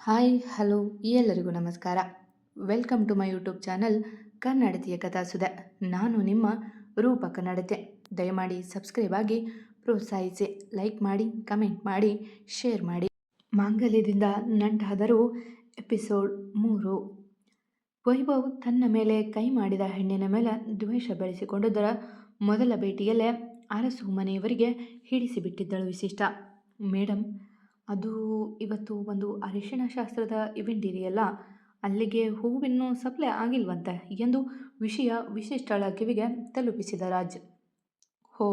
Hi, hello, ಎಲ್ಲರಿಗೂ ನಮಸ್ಕಾರ. Welcome to my YouTube channel ಕನ್ನಡತಿಯ ಕಥಾಸುದೆ ನಾನು ನಿಮ್ಮ ರೂಪ ಕನ್ನಡತೆ ದಯಮಾಡಿ ಸಬ್ಸ್ಕ್ರೈಬ್ ಆಗಿ ಪ್ರೋತ್ಸಾಹಿಸಿ. ಲೈಕ್ ಮಾಡಿ, ಕಮೆಂಟ್ ಮಾಡಿ, ಶೇರ್ ಮಾಡಿ. ಮಾಂಗಲ್ಯದಿಂದ ನಂಟಾದರೂ ಎಪಿಸೋಡ್ ಮೂರು. ವೈಭವ್ ತನ್ನ ಮೇಲೆ ಕೈ ಮಾಡಿದ ಹೆಣ್ಣಿನ ಮೇಲೆ ದ್ವೇಷ ಬೆಳೆಸಿಕೊಂಡುದರ ಮೊದಲ ಭೇಟಿಯಲ್ಲೇ ಅರಸು ಮನೆಯವರಿಗೆ ಹಿಡಿಸಿಬಿಟ್ಟಿದ್ದಳು ವಿಶಿಷ್ಟ. ಮೇಡಮ್ ಅದು ಇವತ್ತು ಒಂದು ಅರಿಶಿಣ ಶಾಸ್ತ್ರದ ಇವೆಂಟ್ ಇದೆಯಲ್ಲ, ಅಲ್ಲಿಗೆ ಹೂವಿನ್ನೂ ಸಪ್ಲೈ ಆಗಿಲ್ವಂತೆ ಎಂದು ವಿಷಯ ವಿಶಿಷ್ಟಳ ಕಿವಿಗೆ ತಲುಪಿಸಿದ ರಾಜ್. ಹೋ,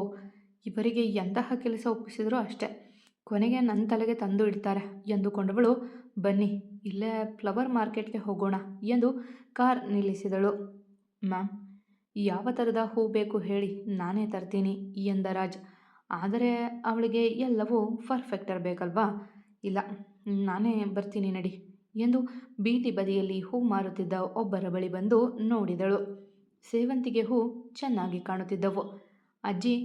ಇವರಿಗೆ ಎಂತಹ ಕೆಲಸ ಒಪ್ಪಿಸಿದರೂ ಅಷ್ಟೇ, ಕೊನೆಗೆ ನನ್ನ ತಲೆಗೆ ತಂದು ಇಡ್ತಾರೆ ಎಂದುಕೊಂಡವಳು, ಬನ್ನಿ, ಇಲ್ಲೇ ಫ್ಲವರ್ ಮಾರ್ಕೆಟ್ಗೆ ಹೋಗೋಣ ಎಂದು ಕಾರ್ ನಿಲ್ಲಿಸಿದಳು. ಮ್ಯಾಮ್, ಯಾವ ಥರದ ಹೂ ಬೇಕು ಹೇಳಿ ನಾನೇ ತರ್ತೀನಿ ಎಂದ ರಾಜ್. ಆದರೆ ಅವಳಿಗೆ ಎಲ್ಲವೂ ಪರ್ಫೆಕ್ಟ್ ಇರಬೇಕಲ್ವಾ? ಇಲ್ಲ, ನಾನೇ ಬರ್ತೀನಿ ನಡಿ ಎಂದು ಬೀದಿ ಬದಿಯಲ್ಲಿ ಹೂ ಮಾರುತ್ತಿದ್ದ ಒಬ್ಬರ ಬಳಿ ಬಂದು ನೋಡಿದಳು. ಸೇವಂತಿಗೆ ಹೂ ಚೆನ್ನಾಗಿ ಕಾಣುತ್ತಿದ್ದವು. ಅಜ್ಜಿ,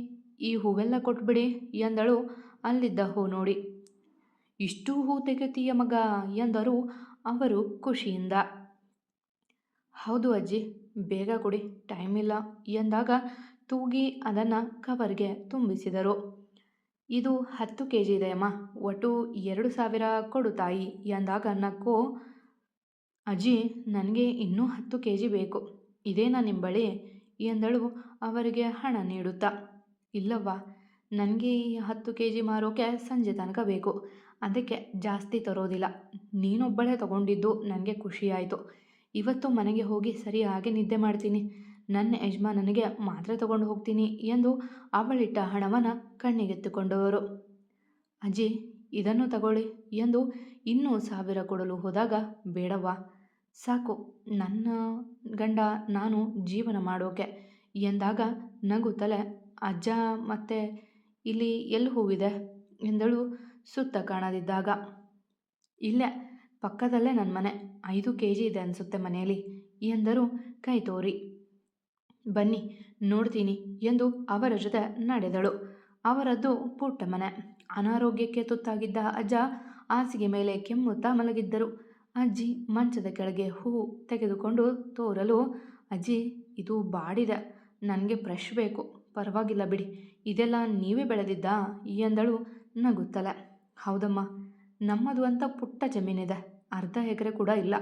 ಈ ಹೂವೆಲ್ಲ ಕೊಟ್ಬಿಡಿ ಎಂದಳು ಅಲ್ಲಿದ್ದ ಹೂ ನೋಡಿ. ಇಷ್ಟು ಹೂ ತೆಗೆತೀಯ ಮಗ ಎಂದರು ಅವರು ಖುಷಿಯಿಂದ. ಹೌದು ಅಜ್ಜಿ, ಬೇಗ ಕೊಡಿ ಟೈಮ್ ಇಲ್ಲ ಎಂದಾಗ ತೂಗಿ ಅದನ್ನು ಕವರ್ಗೆ ತುಂಬಿಸಿದರು. ಇದು ಹತ್ತು ಕೆ ಜಿ ಇದೆಯಮ್ಮ ಒಟ್ಟು ಎರಡು ಸಾವಿರ ಕೊಡು ತಾಯಿ ಎಂದಾಗ ನಕ್ಕು, ಅಜ್ಜಿ, ನನಗೆ ಇನ್ನೂ ಹತ್ತು ಕೆ ಜಿ ಬೇಕು. ಇದೇನಾ ನಿಮ್ಮ ಬಳಿ? ಎಂದಳು ಅವರಿಗೆ ಹಣ ನೀಡುತ್ತಾ. ಇಲ್ಲವ್ವ, ನನಗೆ ಈ ಹತ್ತು ಕೆ ಜಿ ಮಾರೋಕೆ ಸಂಜೆ ತನಕ ಬೇಕು. ಅದಕ್ಕೆ ಜಾಸ್ತಿ ತರೋದಿಲ್ಲ. ನೀನೊಬ್ಬಳೇ ತಗೊಂಡಿದ್ದು ನನಗೆ ಖುಷಿಯಾಯಿತು ಇವತ್ತು ಮನೆಗೆ ಹೋಗಿ ಸರಿಯಾಗಿ ನಿದ್ದೆ ಮಾಡ್ತೀನಿ. ನನ್ನ ಯಜಮಾನನಿಗೆ ಮಾತ್ರೆ ತಗೊಂಡು ಹೋಗ್ತೀನಿ ಎಂದು ಅವಳಿಟ್ಟ ಹಣವನ್ನು ಕಣ್ಣಿಗೆತ್ತಿಕೊಂಡವರು. ಅಜ್ಜಿ, ಇದನ್ನು ತಗೊಳ್ಳಿ ಎಂದು ಇನ್ನೂ ಸಾವಿರ ಕೊಡಲು ಹೋದಾಗ, ಬೇಡವ್ವ, ಸಾಕು, ನನ್ನ ಗಂಡ ನಾನು ಜೀವನ ಮಾಡೋಕೆ ಎಂದಾಗ ನಗುತ್ತಲೆ, ಅಜ್ಜ ಮತ್ತೆ ಇಲ್ಲಿ ಎಲ್ಲಿ ಹೂವಿದೆ ಎಂದಳು ಸುತ್ತ ಕಾಣದಿದ್ದಾಗ. ಇಲ್ಲೇ, ಪಕ್ಕದಲ್ಲೇ ನನ್ನ ಮನೆ, ಐದು ಕೆ ಜಿ ಇದೆ ಅನಿಸುತ್ತೆ ಮನೆಯಲ್ಲಿ ಎಂದರು ಕೈ ತೋರಿ ಬನ್ನಿ, ನೋಡ್ತೀನಿ ಎಂದು ಅವರ ಜೊತೆ ನಡೆದಳು. ಅವರದ್ದು ಪುಟ್ಟ ಮನೆ. ಅನಾರೋಗ್ಯಕ್ಕೆ ತುತ್ತಾಗಿದ್ದ ಅಜ್ಜ ಹಾಸಿಗೆ ಮೇಲೆ ಕೆಮ್ಮುತ್ತಾ ಮಲಗಿದ್ದರು. ಅಜ್ಜಿ ಮಂಚದ ಕೆಳಗೆ ಹೂ ತೆಗೆದುಕೊಂಡು ತೋರಲು, ಅಜ್ಜಿ, ಇದು ಬಾಡಿದೆ. ನನಗೆ ಫ್ರೆಶ್ ಬೇಕು. ಪರವಾಗಿಲ್ಲ ಬಿಡಿ. ಇದೆಲ್ಲ ನೀವೇ ಬೆಳೆದಿದ್ದಾ? ಎಂದಳು ನಗುತ್ತಲೆ. ಹೌದಮ್ಮ, ನಮ್ಮದು ಅಂತ ಪುಟ್ಟ ಜಮೀನಿದೆ. ಅರ್ಧ ಎಕರೆ ಕೂಡ ಇಲ್ಲ.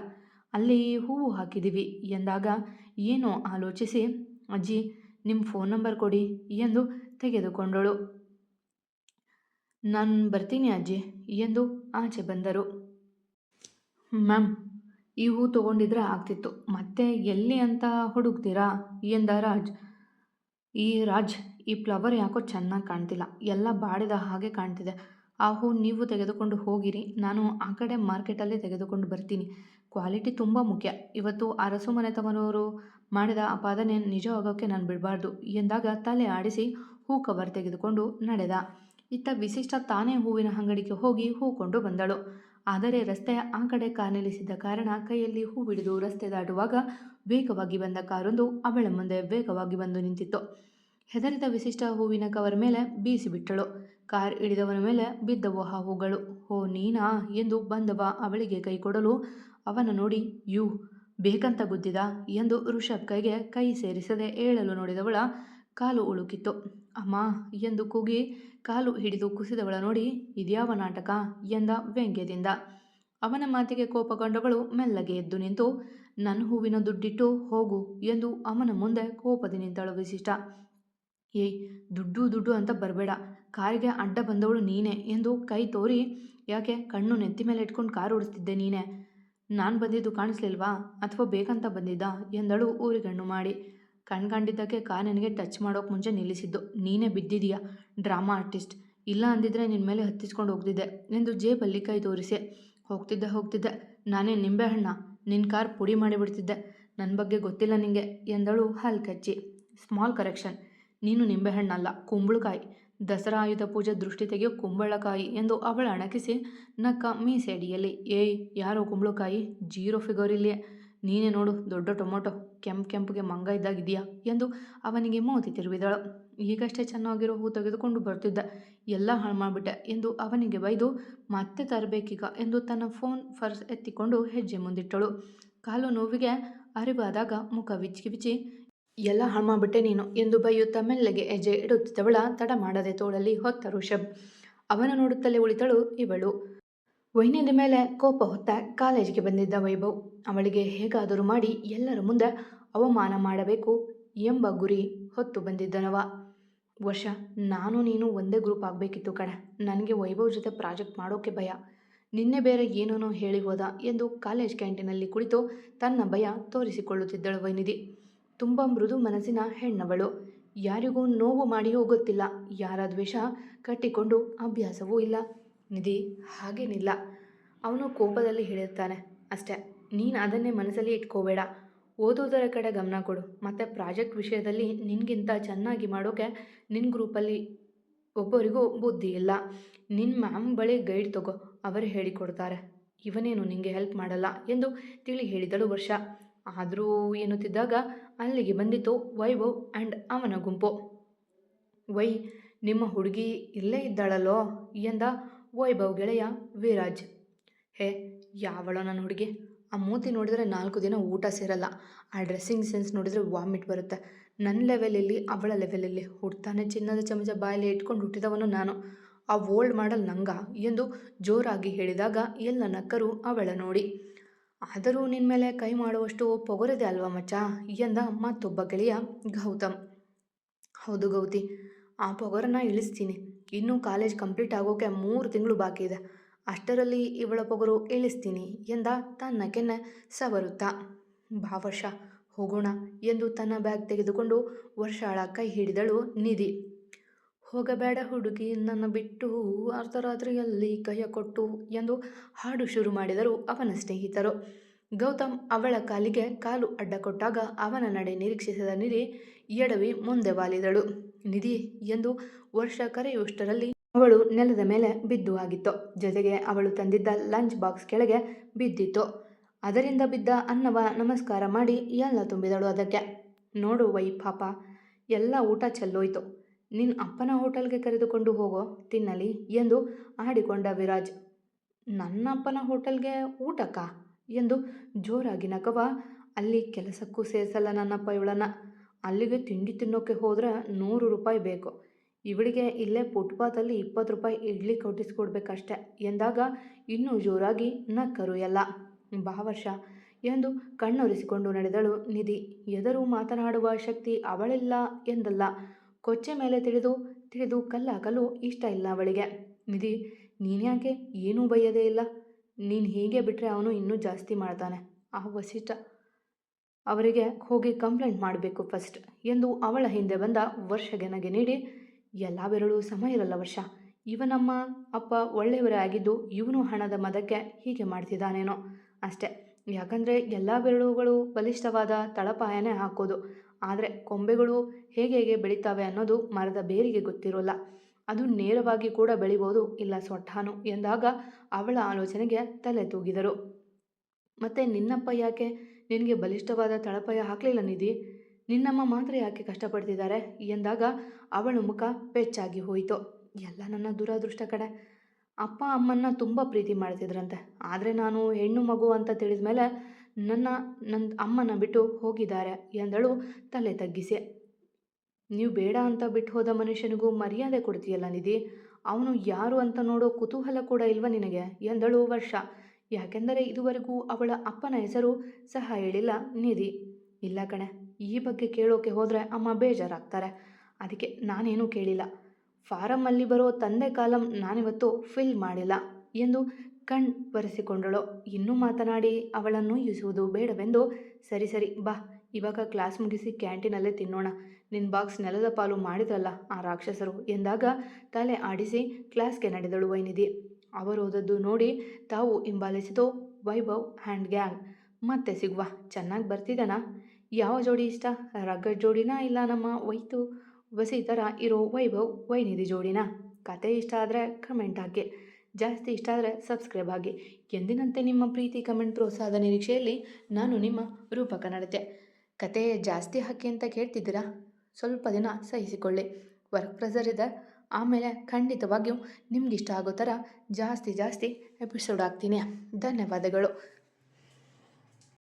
ಅಲ್ಲಿ ಹೂವು ಹಾಕಿದ್ದೀವಿ. ಎಂದಾಗ, ಏನೋ ಆಲೋಚಿಸಿ ಅಜ್ಜಿ ನಿಮ್ಮ ಫೋನ್ ನಂಬರ್ ಕೊಡಿ ಎಂದು ತೆಗೆದುಕೊಂಡಳು. ನಾನು ಬರ್ತೀನಿ ಅಜ್ಜಿ, ಎಂದು ಆಚೆ ಬಂದರು. ಮ್ಯಾಮ್, ಈ ಹೂ ತೊಗೊಂಡಿದ್ರೆ ಆಗ್ತಿತ್ತು. ಮತ್ತೆ ಎಲ್ಲಿ ಅಂತ ಹುಡುಕ್ತೀರಾ? ಎಂದ ರಾಜ್. ಈ ರಾಜ್, ಈ ಫ್ಲವರ್ ಯಾಕೋ ಚೆನ್ನಾಗಿ ಕಾಣ್ತಿಲ್ಲ. ಎಲ್ಲ ಬಾಡಿದ ಹಾಗೆ ಕಾಣ್ತಿದೆ. ಆ ಹೂ ನೀವು ತೆಗೆದುಕೊಂಡು ಹೋಗಿರಿ. ನಾನು ಆ ಕಡೆ ಮಾರ್ಕೆಟಲ್ಲೇ ತೆಗೆದುಕೊಂಡು ಬರ್ತೀನಿ. ಕ್ವಾಲಿಟಿ ತುಂಬ ಮುಖ್ಯ. ಇವತ್ತು ಅರಸು ಮನೆತವನವರು ಮಾಡಿದ ಅಪಾದನೆ ನಿಜವಾಗೋಕ್ಕೆ ನಾನು ಬಿಡಬಾರ್ದು ಎಂದಾಗ ತಲೆ ಆಡಿಸಿ ಹೂ ಕವರ್ ತೆಗೆದುಕೊಂಡು ನಡೆದ. ಇತ್ತ ವಿಶಿಷ್ಟ ತಾನೇ ಹೂವಿನ ಅಂಗಡಿಗೆ ಹೋಗಿ ಹೂ ಕೊಂಡು ಬಂದಳು. ಆದರೆ ರಸ್ತೆಯ ಆ ಕಡೆ ಕಾರ್ ನಿಲ್ಲಿಸಿದ್ದ ಕಾರಣ ಕೈಯಲ್ಲಿ ಹೂ ಹಿಡಿದು ರಸ್ತೆ ದಾಟುವಾಗ ವೇಗವಾಗಿ ಬಂದ ಕಾರೊಂದು ಅವಳ ಮುಂದೆ ವೇಗವಾಗಿ ಬಂದು ನಿಂತಿತ್ತು. ಹೆದರಿದ ವಿಶಿಷ್ಟ ಹೂವಿನ ಕವರ್ ಮೇಲೆ ಬೀಸಿಬಿಟ್ಟಳು. ಕಾರ್ ಇಳಿದವನ ಮೇಲೆ ಬಿದ್ದವು ಹಾವುಗಳು. ಹೋ ನೀನಾ, ಎಂದು ಬಂದವ ಅವಳಿಗೆ ಕೈ ಕೊಡಲು. ಅವನ ನೋಡಿ, ಯು, ಬೇಕಂತ ಗುದ್ದಿದ ಎಂದು ಋಷಭ್ ಕೈಗೆ ಕೈ ಸೇರಿಸದೆ ಏಳಲು ನೋಡಿದವಳ ಕಾಲು ಉಳುಕಿತ್ತು. ಅಮ್ಮ, ಎಂದು ಕೂಗಿ ಕಾಲು ಹಿಡಿದು ಕುಸಿದವಳ ನೋಡಿ, ಇದ್ಯಾವ ನಾಟಕ ಎಂದ ವ್ಯಂಗ್ಯದಿಂದ. ಅವನ ಮಾತಿಗೆ ಕೋಪಗೊಂಡವಳು ಮೆಲ್ಲಗೆ ಎದ್ದು ನಿಂತು, ನನ್ನ ಹೂವಿನ ದುಡ್ಡಿಟ್ಟು ಹೋಗು ಎಂದು ಅವನ ಮುಂದೆ ಕೋಪದಿ ನಿಂತಳು ವಿಶಿಷ್ಟ ಏಯ್, ದುಡ್ಡು ದುಡ್ಡು ಅಂತ ಬರಬೇಡ. ಕಾರಿಗೆ ಅಡ್ಡ ಬಂದವಳು ನೀನೇ ಎಂದು ಕೈ ತೋರಿ ಯಾಕೆ ಕಣ್ಣು ನೆತ್ತಿ ಮೇಲೆ ಇಟ್ಕೊಂಡು ಕಾರು ಓಡಿಸ್ತಿದ್ದೆ ನೀನೇ? ನಾನು ಬಂದಿದ್ದು ಕಾಣಿಸ್ಲಿಲ್ವಾ? ಅಥವಾ ಬೇಕಂತ ಬಂದಿದ್ದ? ಎಂದಳು ಊರಿಗಣ್ಣು ಮಾಡಿ. ಕಣ್ಕಂಡಿದ್ದಕ್ಕೆ ಕಾರ್ ನನಗೆ ಟಚ್ ಮಾಡೋಕೆ ಮುಂಚೆ ನಿಲ್ಲಿಸಿದ್ದು. ನೀನೇ ಬಿದ್ದಿದೀಯಾ ಡ್ರಾಮಾ ಆರ್ಟಿಸ್ಟ್. ಇಲ್ಲ ಅಂದಿದ್ರೆ ನಿನ್ನ ಮೇಲೆ ಹತ್ತಿಸ್ಕೊಂಡು ಹೋಗ್ತಿದ್ದೆ ಎಂದು ಜೇಬಲ್ಲಿ ಕೈ ತೋರಿಸಿ. ಹೋಗ್ತಿದ್ದೆ ಹೋಗ್ತಿದ್ದೆ. ನಾನೇ ನಿಂಬೆಹಣ್ಣ ನಿನ್ನ ಕಾರ್ ಪುಡಿ ಮಾಡಿಬಿಡ್ತಿದ್ದೆ. ನನ್ನ ಬಗ್ಗೆ ಗೊತ್ತಿಲ್ಲ ನಿಂಗೆ ಎಂದಳು ಹಲ್ಕಚ್ಚಿ. Small correction. ನೀನು ನಿಂಬೆಹಣ್ಣಲ್ಲ, ಕುಂಬಳಕಾಯಿ. ದಸರಾ ಆಯುಧ ಪೂಜೆ ದೃಷ್ಟಿ ತೆಗೆಯೋ ಕುಂಬಳಕಾಯಿ ಎಂದು ಅವಳ ಅಣಕಿಸಿ ನಕ್ಕ ಮೀಸೆಡಿಯಲ್ಲಿ ಏಯ್, ಯಾರೋ ಕುಂಬಳಕಾಯಿ? ಜೀರೋ ಫಿಗರ್ ಇಲ್ಲಿಯೇ. ನೀನೇ ನೋಡು, ದೊಡ್ಡ ಟೊಮೊಟೊ. ಕೆಂಪು ಕೆಂಪುಗೆ ಮಂಗ ಇದ್ದಾಗಿದೆಯಾ ಎಂದು ಅವನಿಗೆ ಮೋತಿ ತಿರುವಿದಳು. ಈಗಷ್ಟೇ ಚೆನ್ನಾಗಿರೋ ಹೂ ತೆಗೆದುಕೊಂಡು ಬರ್ತಿದ್ದ. ಎಲ್ಲ ಹಾಳು ಮಾಡಿಬಿಟ್ಟೆ ಎಂದು ಅವನಿಗೆ ಬೈದು, ಮತ್ತೆ ತರಬೇಕೀಗ ಎಂದು ತನ್ನ ಫೋನ್ ಫರ್ಸ್ ಎತ್ತಿಕೊಂಡು ಹೆಜ್ಜೆ ಮುಂದಿಟ್ಟಳು. ಕಾಲು ನೋವಿಗೆ ಅರಿವಾದಾಗ ಮುಖ ಬಿಚ್ಚಿ ಬಿಚ್ಚಿ ಎಲ್ಲ ಹಾಳು ನೀನು ಎಂದು ಬೈಯುತ್ತಾ ಮೆಲ್ಲಗೆ ಹೆಜ್ಜೆ ಇಡುತ್ತಿದ್ದವಳ ತಡ ಮಾಡದೆ ತೋಳಲ್ಲಿ ಹೊತ್ತ ಋಷಭ್. ಅವನು ನೋಡುತ್ತಲೇ ಉಳಿತಳು ಇವಳು. ವೈನಿದ ಮೇಲೆ ಕೋಪ ಹೊತ್ತ ಕಾಲೇಜಿಗೆ ಬಂದಿದ್ದ ವೈಭವ್. ಅವಳಿಗೆ ಹೇಗಾದರೂ ಮಾಡಿ ಎಲ್ಲರ ಮುಂದೆ ಅವಮಾನ ಮಾಡಬೇಕು ಎಂಬ ಗುರಿ ಹೊತ್ತು ಬಂದಿದ್ದನವ. ವರ್ಷ ನಾನು ನೀನು ಒಂದೇ ಗ್ರೂಪ್ ಆಗಬೇಕಿತ್ತು ಕಣ. ನನಗೆ ವೈಭವ್ ಜೊತೆ ಪ್ರಾಜೆಕ್ಟ್ ಮಾಡೋಕೆ ಭಯ. ನಿನ್ನೆ ಬೇರೆ ಏನೇನೋ ಹೇಳಿ ಹೋದ ಎಂದು ಕಾಲೇಜ್ ಕ್ಯಾಂಟೀನಲ್ಲಿ ಕುಳಿತು ತನ್ನ ಭಯ ತೋರಿಸಿಕೊಳ್ಳುತ್ತಿದ್ದಳು ವೈನಿಧಿ. ತುಂಬ ಮೃದು ಮನಸ್ಸಿನ ಹೆಣ್ಣವಳು. ಯಾರಿಗೂ ನೋವು ಮಾಡಿಯೂ ಗೊತ್ತಿಲ್ಲ ಯಾರ ದ್ವೇಷ ಕಟ್ಟಿಕೊಂಡು ಅಭ್ಯಾಸವೂ ಇಲ್ಲ. ನಿಧಿ ಹಾಗೇನಿಲ್ಲ ಅವನು ಕೋಪದಲ್ಲಿ ಹೇಳಿರ್ತಾನೆ. ಅಷ್ಟೆ, ನೀನು ಅದನ್ನೇ ಮನಸ್ಸಲ್ಲಿ ಇಟ್ಕೋಬೇಡ. ಓದೋದರ ಕಡೆ ಗಮನ ಕೊಡು. ಮತ್ತು ಪ್ರಾಜೆಕ್ಟ್ ವಿಷಯದಲ್ಲಿ ನಿನಗಿಂತ ಚೆನ್ನಾಗಿ ಮಾಡೋಕೆ ನಿನ್ನ ಗ್ರೂಪಲ್ಲಿ ಒಬ್ಬರಿಗೂ ಬುದ್ಧಿ ಇಲ್ಲ. ನಿನ್ನ ಮ್ಯಾಮ್ ಬಳಿ ಗೈಡ್ ತಗೋ. ಅವರು ಹೇಳಿಕೊಡ್ತಾರೆ. ಇವನೇನು ನಿನಗೆ ಹೆಲ್ಪ್ ಮಾಡಲ್ಲ ಎಂದು ತಿಳಿ ಹೇಳಿದಳು ವರ್ಷ. ಆದರೂ ಎನ್ನುತ್ತಿದ್ದಾಗ ಅಲ್ಲಿಗೆ ಬಂದಿತು ವೈಭವ್ ಆ್ಯಂಡ್ ಅವನ ಗುಂಪು. ವೈ, ನಿಮ್ಮ ಹುಡುಗಿ ಇಲ್ಲೇ ಇದ್ದಾಳಲ್ಲೋ? ಎಂದ ವೈಭವ್ ಗೆಳೆಯ ವಿರಾಜ್. ಹೇ, ಯಾವಳೋ ನನ್ನ ಹುಡುಗಿ. ಆ ಮೂತಿ ನೋಡಿದರೆ ನಾಲ್ಕು ದಿನ ಊಟ ಸೇರಲ್ಲ. ಆ ಡ್ರೆಸ್ಸಿಂಗ್ ಸೆನ್ಸ್ ನೋಡಿದರೆ ವಾಮಿಟ್ ಬರುತ್ತೆ. ನನ್ನ ಲೆವೆಲಲ್ಲಿ, ಅವಳ ಲೆವೆಲಲ್ಲಿ ಹುಡ್ತಾನೆ ಚಿನ್ನದ ಚಮಚ ಬಾಯಲ್ಲಿ ಇಟ್ಕೊಂಡು ಹುಟ್ಟಿದವನು ನಾನು. ಆ ಓಲ್ಡ್ ಮಾಡಲ್ ನಂಗ? ಎಂದು ಜೋರಾಗಿ ಹೇಳಿದಾಗ ಎಲ್ಲ ನಕ್ಕರು ಅವಳ ನೋಡಿ. ಆದರೂ ನಿನ್ನ ಮೇಲೆ ಕೈ ಮಾಡುವಷ್ಟು ಪೊಗರಿದೆ ಅಲ್ವಾ ಮಚ್ಚ? ಎಂದ ಮತ್ತೊಬ್ಬ ಗೆಳೆಯ ಗೌತಮ್. ಹೌದು ಗೌತಿ, ಆ ಪೊಗರನ್ನ ಇಳಿಸ್ತೀನಿ. ಇನ್ನೂ ಕಾಲೇಜ್ ಕಂಪ್ಲೀಟ್ ಆಗೋಕೆ ಮೂರು ತಿಂಗಳು ಬಾಕಿ ಇದೆ. ಅಷ್ಟರಲ್ಲಿ ಇವಳ ಪೊಗರು ಇಳಿಸ್ತೀನಿ ಎಂದ ತನ್ನ ಕೆನ್ನೆ ಸವರುತ್ತಾ. ಭಾವಶ ಹೋಗೋಣ ಎಂದು ತನ್ನ ಬ್ಯಾಗ್ ತೆಗೆದುಕೊಂಡು ವರ್ಷಾಳ ಕೈ ಹಿಡಿದಳು ನಿಧಿ. ಹೋಗಬೇಡ ಹುಡುಗಿ, ನನ್ನ ಬಿಟ್ಟು ಅರ್ಧರಾತ್ರಿಯಲ್ಲಿ ಕೈಯ ಕೊಟ್ಟು ಎಂದು ಹಾಡು ಶುರು ಮಾಡಿದರು ಅವನ ಸ್ನೇಹಿತರು. ಗೌತಮ್ ಅವಳ ಕಾಲಿಗೆ ಕಾಲು ಅಡ್ಡ ಕೊಟ್ಟಾಗ ಅವನ ನಡೆ ನಿರೀಕ್ಷಿಸಿದ ನಿಧಿ ಎಡವಿ ಮುಂದೆ ವಾಲಿದಳು. ನಿಧಿ ಎಂದು ವರ್ಷ ಕರೆಯುವಷ್ಟರಲ್ಲಿ ಅವಳು ನೆಲದ ಮೇಲೆ ಬಿದ್ದು ಆಗಿತ್ತು. ಜೊತೆಗೆ ಅವಳು ತಂದಿದ್ದ ಲಂಚ್ ಬಾಕ್ಸ್ ಕೆಳಗೆ ಬಿದ್ದಿತ್ತು. ಅದರಿಂದ ಬಿದ್ದ ಅನ್ನವ ನಮಸ್ಕಾರ ಮಾಡಿ ಎಲ್ಲ ತುಂಬಿದಳು ಅದಕ್ಕೆ. ನೋಡು ವೈ ಪಾಪ, ಎಲ್ಲ ಊಟ ಚೆಲ್ಲೋಯ್ತು. ನಿನ್ನ ಅಪ್ಪನ ಹೋಟೆಲ್ಗೆ ಕರೆದುಕೊಂಡು ಹೋಗೋ ತಿನ್ನಲಿ ಎಂದು ಆಡಿಕೊಂಡ ವಿರಾಜ್. ನನ್ನ ಅಪ್ಪನ ಹೋಟೆಲ್ಗೆ ಊಟಕ್ಕ ಎಂದು ಜೋರಾಗಿ ನಕವ ಅಲ್ಲಿ ಕೆಲಸಕ್ಕೂ ಸೇರಿಸಲ್ಲ ನನ್ನಪ್ಪ ಇವಳನ್ನು. ಅಲ್ಲಿಗೆ ತಿಂಡಿ ತಿನ್ನೋಕ್ಕೆ ಹೋದ್ರೆ ನೂರು ರೂಪಾಯಿ ಬೇಕು. ಇವಳಿಗೆ ಇಲ್ಲೇ ಫುಟ್ಪಾತಲ್ಲಿ ಇಪ್ಪತ್ತು ರೂಪಾಯಿ ಇಡ್ಲಿ ಕೊಟ್ಟಿಸ್ಕೊಡ್ಬೇಕಷ್ಟೆ ಎಂದಾಗ ಇನ್ನೂ ಜೋರಾಗಿ ನಕ್ಕರು ಎಲ್ಲ. ಭಾವರ್ಷ ಎಂದು ಕಣ್ಣೊರೆಸಿಕೊಂಡು ನಡೆದಳು ನಿಧಿ. ಎದರು ಮಾತನಾಡುವ ಶಕ್ತಿ ಅವಳಿಲ್ಲ ಎಂದಲ್ಲ. ಕೊಚ್ಚೆ ಮೇಲೆ ತಿಳಿದು ತಿಳಿದು ಕಲ್ಲಾಕಲು ಇಷ್ಟ ಇಲ್ಲ ಅವಳಿಗೆ. ನಿಧಿ, ನೀನ್ಯಾಕೆ ಏನೂ ಬಯ್ಯದೇ ಇಲ್ಲ. ನೀನು ಹೀಗೆ ಬಿಟ್ಟರೆ ಅವನು ಇನ್ನೂ ಜಾಸ್ತಿ ಮಾಡ್ತಾನೆ. ಆ ವಸಿಷ್ಠ, ಅವರಿಗೆ ಹೋಗಿ ಕಂಪ್ಲೇಂಟ್ ಮಾಡಬೇಕು ಫಸ್ಟ್ ಎಂದು ಅವಳ ಹಿಂದೆ ಬಂದ ವರ್ಷ ನಗೆ ನೀಡಿ, ಎಲ್ಲ ಬೆರಳು ಸಮ ಇರಲ್ಲ ವರ್ಷ. ಇವನಮ್ಮ ಅಪ್ಪ ಒಳ್ಳೆಯವರೇ ಆಗಿದ್ದು ಇವನು ಹಣದ ಮದಕ್ಕೆ ಹೀಗೆ ಮಾಡ್ತಿದ್ದಾನೇನೋ. ಅಷ್ಟೆ, ಯಾಕಂದರೆ ಎಲ್ಲ ಬೆರಳುಗಳು ಬಲಿಷ್ಠವಾದ ತಳಪಾಯನೇ ಹಾಕೋದು. ಆದರೆ ಕೊಂಬೆಗಳು ಹೇಗೆ ಹೇಗೆ ಬೆಳೀತಾವೆ ಅನ್ನೋದು ಮರದ ಬೇರಿಗೆ ಗೊತ್ತಿರೋಲ್ಲ. ಅದು ನೇರವಾಗಿ ಕೂಡ ಬೆಳಿಬೋದು, ಇಲ್ಲ ಸೊಟ್ಟಾನು ಎಂದಾಗ ಅವಳ ಆಲೋಚನೆಗೆ ತಲೆ ತೂಗಿದರು. ಮತ್ತೆ ನಿನ್ನಪ್ಪ ಯಾಕೆ? ನಿನಗೆ ಬಲಿಷ್ಠವಾದ ತಳಪಾಯ ಹಾಕಲಿಲ್ಲ ನಿಧಿ? ನಿನ್ನಮ್ಮ ಮಾತ್ರ ಯಾಕೆ ಕಷ್ಟಪಡ್ತಿದ್ದಾರೆ? ಎಂದಾಗ ಅವಳ ಮುಖ ಪೆಚ್ಚಾಗಿ ಹೋಯಿತು. ಎಲ್ಲ ನನ್ನ ದುರಾದೃಷ್ಟ ಕಡೆ. ಅಪ್ಪ ಅಮ್ಮನ್ನ ತುಂಬ ಪ್ರೀತಿ ಮಾಡ್ತಿದ್ರಂತೆ. ಆದರೆ ನಾನು ಹೆಣ್ಣು ಮಗು ಅಂತ ತಿಳಿದ ಮೇಲೆ ನನ್ನ ನನ್ನ ಅಮ್ಮನ ಬಿಟ್ಟು ಹೋಗಿದ್ದಾರೆ ಎಂದಳು ತಲೆ ತಗ್ಗಿಸಿ. ನೀವು ಬೇಡ ಅಂತ ಬಿಟ್ಟು ಹೋದ ಮನುಷ್ಯನಿಗೂ ಮರ್ಯಾದೆ ಕೊಡ್ತೀಯಲ್ಲ ನಿಧಿ? ಅವನು ಯಾರು ಅಂತ ನೋಡೋ ಕುತೂಹಲ ಕೂಡ ಇಲ್ವ ನಿನಗೆ? ಎಂದಳು ವರ್ಷ. ಯಾಕೆಂದರೆ ಇದುವರೆಗೂ ಅವಳ ಅಪ್ಪನ ಹೆಸರು ಸಹ ಹೇಳಿಲ್ಲ ನಿಧಿ. ಇಲ್ಲ ಕಣೆ, ಈ ಬಗ್ಗೆ ಕೇಳೋಕೆ ಹೋದರೆ ಅಮ್ಮ ಬೇಜಾರಾಗ್ತಾರೆ. ಅದಕ್ಕೆ ನಾನೇನೂ ಕೇಳಿಲ್ಲ. ಫಾರಮ್ಮಲ್ಲಿ ಬರೋ ತಂದೆ ಕಾಲಂ ನಾನಿವತ್ತು ಫಿಲ್ ಮಾಡಿಲ್ಲ ಎಂದು ಕಣ್ ಬರೆಸಿಕೊಂಡಳು ಇನ್ನೂ ಮಾತನಾಡಿ ಅವಳನ್ನು ಇಸುವುದು ಬೇಡವೆಂದು. ಸರಿ ಸರಿ, ಬಾ. ಇವಾಗ ಕ್ಲಾಸ್ ಮುಗಿಸಿ ಕ್ಯಾಂಟೀನಲ್ಲೇ ತಿನ್ನೋಣ. ನಿನ್ನ ಬಾಕ್ಸ್ ನೆಲದ ಪಾಲು ಮಾಡಿದ್ರಲ್ಲ ಆ ರಾಕ್ಷಸರು? ಎಂದಾಗ ತಲೆ ಆಡಿಸಿ ಕ್ಲಾಸ್ಗೆ ನಡೆದಳು ವೈನಿಧಿ. ಅವರೋದದ್ದು ನೋಡಿ ತಾವು ಹಿಂಬಾಲಿಸಿತು. Vaibhav and gang. ಮತ್ತೆ ಸಿಗುವ. ಚೆನ್ನಾಗಿ ಬರ್ತಿದ್ದಾನ ಯಾವ ಜೋಡಿ ಇಷ್ಟ? ರಗ್ಗಡ್ ಜೋಡಿನಾ ಇಲ್ಲ ನಮ್ಮ ವೈತು? ವಸಿ ಥರ ಇರೋ ವೈಭವ್ ವೈನಿಧಿ ಜೋಡಿನಾ? ಕತೆ ಇಷ್ಟ ಆದರೆ ಕಮೆಂಟ್ ಹಾಕಿ. ಜಾಸ್ತಿ ಇಷ್ಟ ಆದರೆ ಸಬ್ಸ್ಕ್ರೈಬ್ ಆಗಿ ಎಂದಿನಂತೆ ನಿಮ್ಮ ಪ್ರೀತಿ ಕಮೆಂಟ್ ಪ್ರೋತ್ಸಾಹದ ನಿರೀಕ್ಷೆಯಲ್ಲಿ ನಾನು ನಿಮ್ಮ ರೂಪಕ ನಡತೆ. ಕತೆ ಜಾಸ್ತಿ ಹಾಕಿ ಅಂತ ಕೇಳ್ತಿದ್ದೀರಾ? ಸ್ವಲ್ಪ ದಿನ ಸಹಿಸಿಕೊಳ್ಳಿ. ವರ್ಕ್ ಪ್ರೆಸರ್ ಇದೆ ಆಮೇಲೆ ಖಂಡಿತವಾಗಿಯೂ ನಿಮ್ಗೆ ಇಷ್ಟ ಆಗೋ ಥರ ಜಾಸ್ತಿ ಜಾಸ್ತಿ ಎಪಿಸೋಡ್ ಹಾಕ್ತೀನಿ ಧನ್ಯವಾದಗಳು.